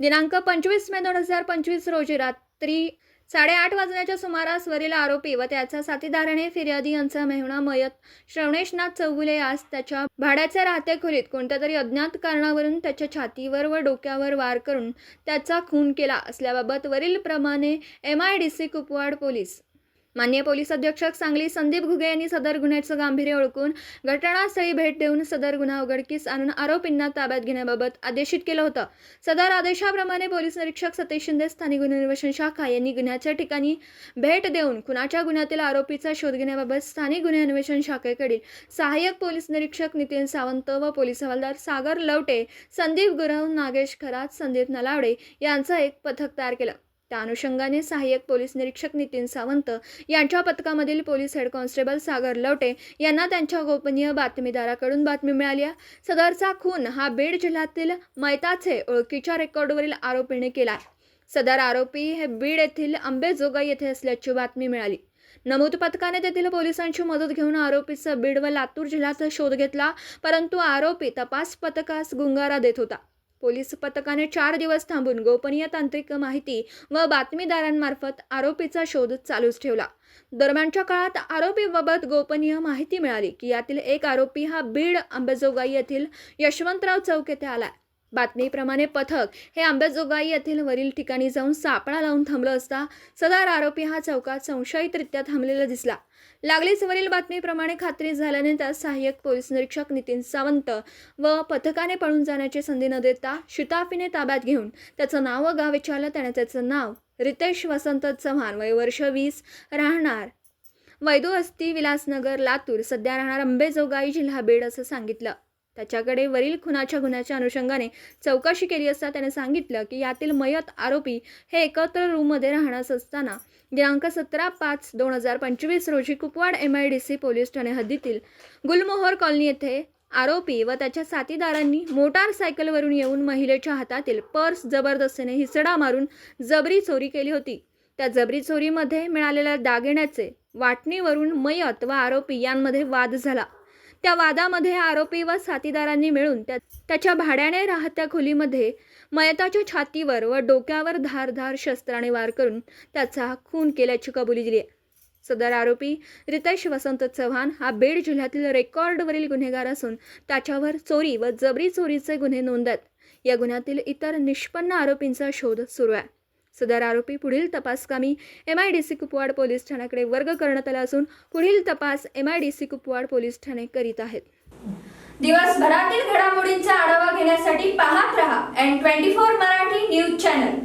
दिनांक पंचवीस मे दोन हजार पंचवीस रोजी रात्री साडेआठ वाजण्याच्या सुमारास वरील आरोपी व त्याचा साथीदाराने फिर्यादी यांचा मेहुणा मयत श्रवणेशनाथ चौगुले आज त्याच्या भाड्याच्या राहत्या खोलीत. कोणत्या तरी अज्ञात कारणावरून त्याच्या छातीवर व डोक्यावर वार करून त्याचा खून केला असल्याबाबत वरील प्रमाणे M I D C Kupwad police मान्य पोलीस अधीक्षक सांगली संदीप घुगे यांनी सदर गुन्ह्याचं गांभीर्य ओळखून घटनास्थळी भेट देऊन सदर गुन्हा उघडकीस आणून आरोपींना ताब्यात घेण्याबाबत आदेशित केलं होतं. सदर आदेशाप्रमाणे पोलीस निरीक्षक सतीश शिंदे स्थानिक गुन्हे अन्वेषण शाखा यांनी गुन्ह्याच्या ठिकाणी भेट देऊन खुनाच्या गुन्ह्यातील आरोपीचा शोध घेण्याबाबत स्थानिक गुन्हे अन्वेषण शाखेकडील सहाय्यक पोलीस निरीक्षक नितीन सावंत व पोलीस हवालदार सागर लवटे संदीप गुरव नागेश खरात संदीप नलावडे यांचं एक पथक तयार केलं. त्या अनुषंगाने सहाय्यक पोलीस निरीक्षक नितीन सावंत यांच्या पथकामधील police head constable Sagar Lavate यांना त्यांच्या गोपनीय बातमीदाराकडून बातमी मिळाली सदरचा खून हा बीड जिल्ह्यातील मैताचे ओळखीच्या रेकॉर्डवरील आरोपीने केला सदर आरोपी हे बीड येथील आंबेजोगाई येथे असल्याची बातमी मिळाली. नमूद पथकाने तेथील पोलिसांची मदत घेऊन आरोपीचा बीड व लातूर जिल्ह्याचा शोध घेतला परंतु आरोपी तपास पथकास गुंगारा देत होता. पोलीस पथकाने चार दिवस थांबून गोपनीय तांत्रिक माहिती व बातमीदारांमार्फत आरोपीचा शोध चालूच ठेवला. दरम्यानच्या काळात आरोपीबाबत गोपनीय माहिती मिळाली की यातील एक आरोपी हा बीड अंबेजोगाई येथील यशवंतराव चौक येथे आलाय. बातमीप्रमाणे पथक हे अंबेजोगाई येथील वरील ठिकाणी जाऊन सापळा लावून थांबलं असता सदार आरोपी हा चौकात संशयितरित्या थांबलेला दिसला. लागलीच वरील बातमीप्रमाणे खात्री झाल्याने त्यात सहाय्यक पोलीस निरीक्षक नितीन सावंत व पथकाने पळून जाण्याची संधी न देता शिताफीने ताब्यात घेऊन त्याचं नाव व गाव विचारलं. त्याने त्याचं नाव रितेश वसंत चव्हाण वय वर्ष वीस राहणार वैदू वस्ती विलासनगर लातूर. सध्या राहणार अंबेजोगाई जिल्हा बीड असं सांगितलं. त्याच्याकडे वरील खुनाच्या गुन्ह्याच्या अनुषंगाने चौकशी केली असता त्याने सांगितलं की यातील मयत आरोपी हे एकत्र रूममध्ये राहण्यास असताना दिनांक सतरा पाच दोन हजार पंचवीस रोजी Kupwad M I D C police Thane हद्दीतील गुलमोहर कॉलनी येथे आरोपी व त्याच्या साथीदारांनी मोटारसायकलवरून येऊन महिलेच्या हातातील पर्स जबरदस्तीने हिसडा मारून जबरी चोरी केली होती. त्या जबरी चोरीमध्ये मिळालेल्या दागिन्याचे वाटणीवरून मयत व आरोपी यांमध्ये वाद झाला. त्या वादामध्ये आरोपी व साथीदारांनी मिळून त्या त्याच्या भाड्याने राहत्या खोलीमध्ये मयताच्या छातीवर व डोक्यावर धारधार शस्त्राने वार करून त्याचा खून केल्याची कबुली दिली आहे. सदर आरोपी रितेश वसंत चव्हाण हा बीड जिल्ह्यातील रेकॉर्डवरील गुन्हेगार असून त्याच्यावर चोरी व जबरी चोरीचे गुन्हे नोंदत. या गुन्ह्यातील इतर निष्पन्न आरोपींचा शोध सुरू आहे. सदर आरोपी पुढील तपासकामी M I D C Kupwad police ठाण्याकडे वर्ग करण्यात आला असून पुढील तपास M I D C Kupwad police Thane करीत आहेत. दिवसभरातील घडामोडींचा आढावा घेण्यासाठी पाहत रहा N twenty four Marathi news channel.